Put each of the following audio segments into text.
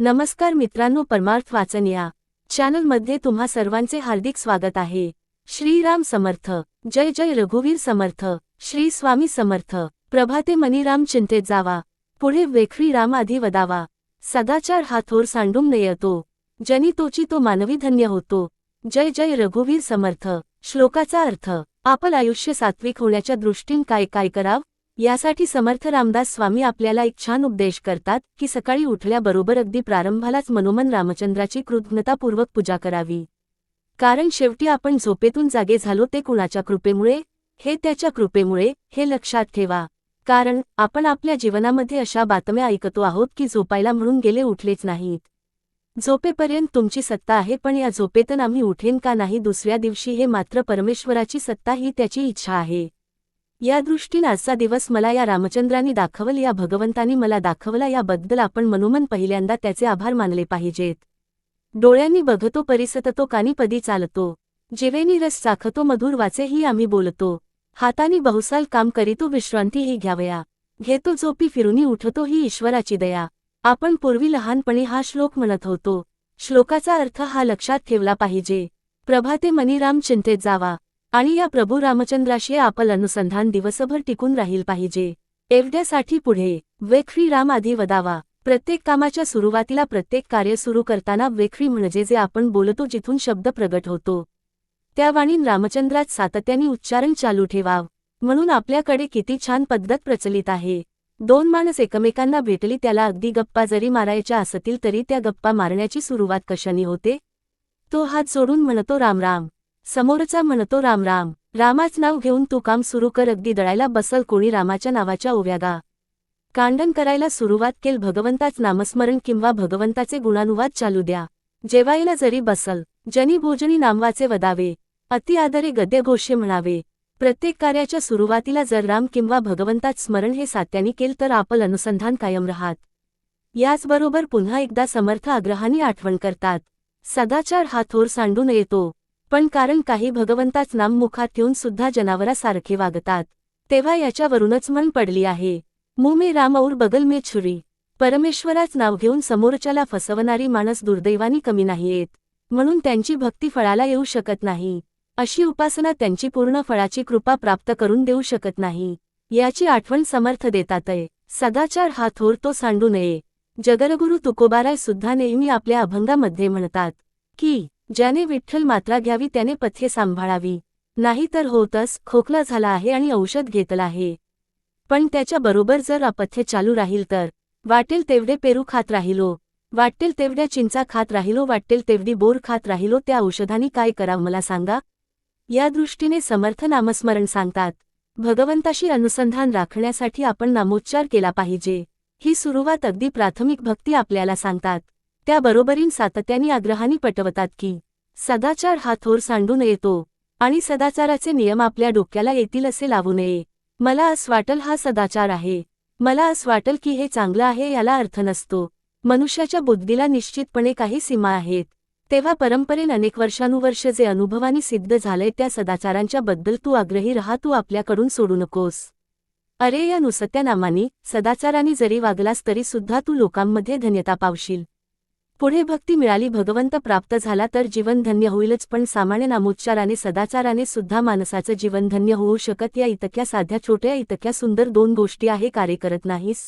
नमस्कार मित्रांनो परमार्थ वाचन या चॅनलमध्ये तुम्हा सर्वांचे हार्दिक स्वागत आहे. श्रीराम समर्थ. जय जय रघुवीर समर्थ. श्री स्वामी समर्थ. प्रभाते मनीराम चिंतेत जावा. पुढे वेखरी राम आधी वदावा. सदाचार हा थोर सांडून नयतो. जनी तोची तो मानवी धन्य होतो. जय जय रघुवीर समर्थ. श्लोकाचा अर्थ आपल आयुष्य सात्विक होण्याच्या दृष्टीन काय काय कराव? यासाठी समर्थ रामदास स्वामी आपल्याला एक छान उपदेश करतात की सकाळी उठल्याबरोबर अगदी प्रारंभालाच मनोमन रामचंद्राची कृतज्ञतापूर्वक पूजा करावी. कारण शेवटी आपण झोपेतून जागे झालो ते कुणाच्या कृपेमुळे? हे त्याच्या कृपेमुळे हे लक्षात ठेवा. कारण आपण आपल्या जीवनामध्ये अशा बातम्या ऐकतो आहोत की झोपायला म्हणून गेले उठलेच नाहीत. झोपेपर्यंत तुमची सत्ता आहे पण या झोपेतून आम्ही उठेन का नाही दुसऱ्या दिवशी हे मात्र परमेश्वराची सत्ता ही त्याची इच्छा आहे. या दृष्टीने आजचा दिवस मला या रामचंद्रांनी दाखवल या भगवंतांनी मला दाखवला याबद्दल आपण मनोमन पहिल्यांदा त्याचे आभार मानले पाहिजेत. डोळ्यांनी बघतो परिसततो कानी पदी चालतो. जिवेनी रस चाखतो मधुर वाचेही आम्ही बोलतो. हातानी बहुसाल काम करीतो विश्रांतीही घ्यावया. घेतो झोपी फिरूनी उठतो ही ईश्वराची दया. आपण पूर्वी लहानपणी हा श्लोक म्हणत होतो. श्लोकाचा अर्थ हा लक्षात ठेवला पाहिजे. प्रभाते मनीराम चिंतेत जावा. आणि या प्रभू रामचंद्राशी आपल अनुसंधान दिवसभर टिकून राहील पाहिजे. एवढ्यासाठी पुढे वेखरी राम आधी वदावा. प्रत्येक कामाच्या सुरुवातीला प्रत्येक कार्य सुरू करताना वेखरी म्हणजे जे आपण बोलतो जिथून शब्द प्रगट होतो. त्या वाणीन रामचंद्रात सातत्याने उच्चारण चालू ठेवाव. म्हणून आपल्याकडे किती छान पद्धत प्रचलित आहे. दोन माणस एकमेकांना भेटली त्याला अगदी गप्पा जरी मारायच्या असतील तरी त्या गप्पा मारण्याची सुरुवात कशाने होते? तो हात जोडून म्हणतो राम राम. समोरचा म्हणतो राम राम. रामाच नाव घेऊन तू काम सुरू कर. अगदी दळायला बसल कोणी रामाच्या नावाच्या ओव्यागा कांडन करायला सुरुवात केल भगवंताच नामस्मरण किंवा भगवंताचे गुणानुवाद चालू द्या. जेवायला जरी बसल जनी भोजनी नामवाचे वदावे. अति आदरे गद्यघोषे म्हणावे. प्रत्येक कार्याच्या सुरुवातीला जर राम किंवा भगवंताच स्मरण हे सात्याने केल तर आपल अनुसंधान कायम राहात. याचबरोबर पुन्हा एकदा समर्थ आग्रहाने आठवण करतात. सदाचार हा थोर सांडून येतो. पण कारण काही भगवंताच नाम मुखात ठेवून सुद्धा जनावरासारखे वागतात तेव्हा याच्यावरूनच मन पडली आहे. मु मे राम और बगल मे छुरी. परमेश्वराच नाव घेऊन समोरच्याला फसवणारी माणस दुर्दैवानी कमी नाही येत म्हणून त्यांची भक्ती फळाला येऊ शकत नाही. अशी उपासना त्यांची पूर्ण फळाची कृपा प्राप्त करून देऊ शकत नाही. याची आठवण समर्थ देतातय. सदाचार हा थोर तो सांडू नये. जगरगुरु तुकोबाराय सुद्धा नेहमी आपल्या अभंगामध्ये म्हणतात की ज्याने विठ्ठल मात्रा घ्यावी त्याने पथ्ये सांभाळावी. नाही तर होतच खोकला झाला आहे आणि औषध घेतलं आहे. पण त्याच्या बरोबर जर अपथ्य चालू राहील तर? वाटेल तेवढे पेरू खात राहिलो. वाटेल तेवढ्या चिंचा खात राहिलो वाटेल तेवढी बोर खात राहिलो त्या औषधांनी काय करावं मला सांगा? या दृष्टीने समर्थ नामस्मरण सांगतात. भगवंताशी अनुसंधान राखण्यासाठी आपण नामोच्चार केला पाहिजे. ही सुरुवात अगदी प्राथमिक भक्ती आपल्याला सांगतात. त्याबरोबरीन सातत्याने आग्रहाने पटवतात की सदाचार हा थोर सांडून येतो आणि सदाचाराचे नियम आपल्या डोक्याला येतील असे लावू नये. मला अस वाटल हा सदाचार आहे. मला अस वाटल की हे चांगलं आहे याला अर्थ नसतो. मनुष्याच्या बुद्धीला निश्चितपणे काही सीमा आहेत. तेव्हा परंपरेन अनेक वर्षानुवर्ष जे अनुभवानी सिद्ध झालंय त्या सदाचारांच्या बद्दल तू आग्रही राहा तू आपल्याकडून सोडू नकोस. अरे या नुसत्या नामानी सदाचाराने जरी वागलास तरी सुद्धा तू लोकांमध्ये धन्यता पावशील. पुढे भक्ती मिळाली भगवंत प्राप्त झाला तर जीवन धन्य होईलच पण सामान्य नामोच्चाराने सदाचाराने सुद्धा माणसाचं जीवन धन्य होऊ शकत या इतक्या साध्या छोट्या इतक्या सुंदर दोन गोष्टी आहे कार्य करत नाहीस.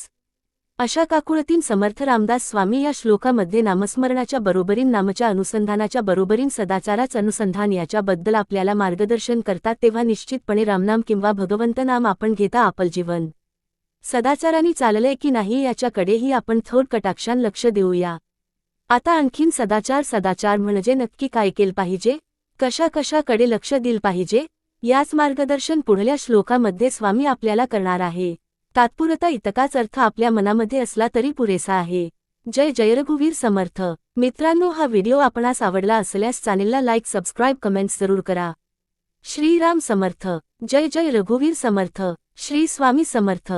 अशा काकुळतीन समर्थ रामदास स्वामी या श्लोकामध्ये नामस्मरणाच्या बरोबरीन नामच्या अनुसंधानाच्या बरोबरीन सदाचाराच अनुसंधान याच्याबद्दल आपल्याला मार्गदर्शन करतात तेव्हा निश्चितपणे रामनाम किंवा भगवंत नाम आपण घेता आपल जीवन. सदाचाराने चाललंय की नाही याच्याकडेही आपण थोड कटाक्षान लक्ष देऊया. आता आणखीन सदाचार सदाचार म्हणजे नक्की काय केलं पाहिजे? कशा कशाकडे लक्ष दिल पाहिजे? याच मार्गदर्शन पुढल्या श्लोकामध्ये स्वामी आपल्याला करणार आहे. तात्पुरता इतकाच अर्थ आपल्या मनामध्ये असला तरी पुरेसा आहे. जय जय रघुवीर समर्थ. मित्रांनो हा व्हिडिओ आपणास आवडला असल्यास चॅनेलला लाईक सबस्क्राईब कमेंट्स जरूर करा. श्रीराम समर्थ. जय जय रघुवीर समर्थ. श्री स्वामी समर्थ.